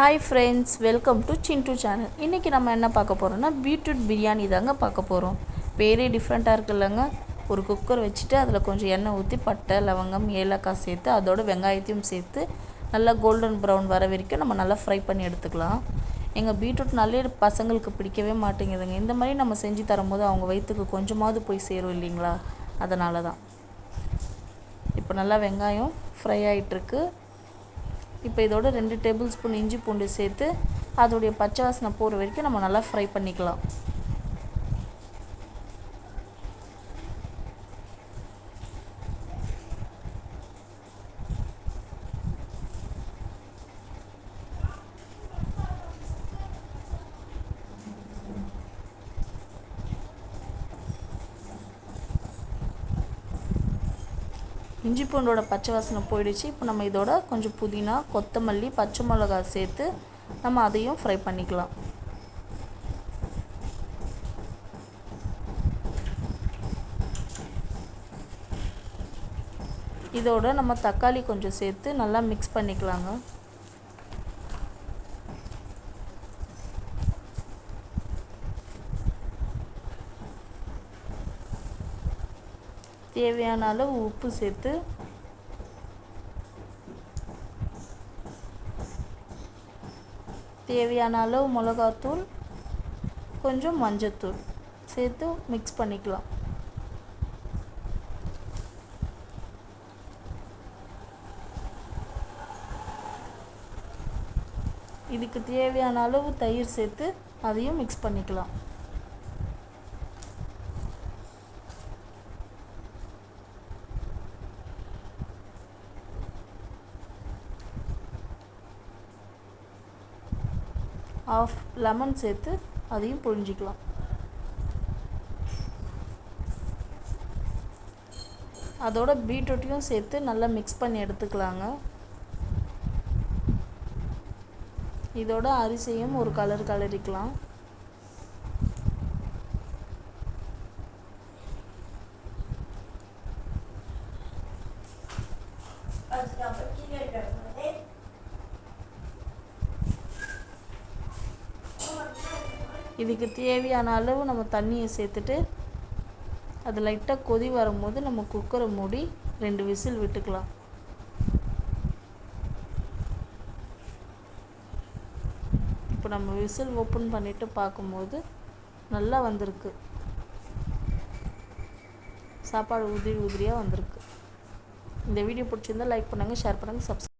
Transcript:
Hi friends welcome to Chintu channel இன்றைக்கி நம்ம என்ன பார்க்க போகிறோம்னா பீட்ரூட் பிரியாணி தாங்க பார்க்க போகிறோம் பேரே டிஃப்ரெண்ட்டாக இருக்குல்லங்க ஒரு குக்கர் வச்சுட்டு அதில் கொஞ்சம் எண்ணெய் ஊற்றி பட்டை லவங்கம் ஏலக்காய் சேர்த்து அதோட வெங்காயத்தையும் சேர்த்து நல்லா கோல்டன் ப்ரௌன் வர வரைக்கும் நம்ம நல்லா ஃப்ரை பண்ணி எடுத்துக்கலாம். எங்கள் பீட்ரூட்னாலே பசங்களுக்கு பிடிக்கவே மாட்டேங்குதுங்க. இந்த மாதிரி நம்ம செஞ்சு தரும்போது அவங்க வயிற்றுக்கு கொஞ்சமாவது போய் சேரும் இல்லைங்களா? அதனால தான் இப்போ நல்லா வெங்காயம் ஃப்ரை ஆகிட்டுருக்கு இப்போ இதோட ரெண்டு டேபிள் ஸ்பூன் இஞ்சி பூண்டு சேர்த்து அதோடைய பச்சை வாசனை போகிற வரைக்கும் நம்ம நல்லா ஃப்ரை பண்ணிக்கலாம். இஞ்சி பூண்டோட பச்சை வாசனை போயிடுச்சு. இப்போ நம்ம இதோட கொஞ்சம் புதினா கொத்தமல்லி பச்சை மிளகா சேர்த்து நம்ம அதையும் ஃப்ரை பண்ணிக்கலாம். இதோட நம்ம தக்காளி கொஞ்சம் சேர்த்து நல்லா மிக்ஸ் பண்ணிக்கலாங்க. தேவையான அளவு உப்பு சேர்த்து தேவையான அளவு மிளகாத்தூள் கொஞ்சம் மஞ்சத்தூள் சேர்த்து மிக்ஸ் பண்ணிக்கலாம். இதுக்கு தேவையான அளவு தயிர் சேர்த்து அதையும் மிக்ஸ் பண்ணிக்கலாம். ஆஃப் லெமன் சேர்த்து அதையும் புழிஞ்சிக்கலாம். அதோட பீட்ரூட்டையும் சேர்த்து நல்லா மிக்ஸ் பண்ணி எடுத்துக்கலாங்க. இதோட அரிசியும் ஒரு கலர் கலரிக்கலாம். இதுக்கு தேவையான அளவு நம்ம தண்ணியை சேர்த்துட்டு அது லைட்டாக கொதி வரும்போது நம்ம குக்கரை மூடி ரெண்டு விசில் விட்டுக்கலாம். இப்போ நம்ம விசில் ஓப்பன் பண்ணிவிட்டு பார்க்கும்போது நல்லா வந்திருக்கு. சாப்பாடு உதிரி உதிரியாக வந்திருக்கு. இந்த வீடியோ பிடிச்சிருந்தால் லைக் பண்ணுங்கள் ஷேர் பண்ணுங்கள் சப்ஸ்கிரைப்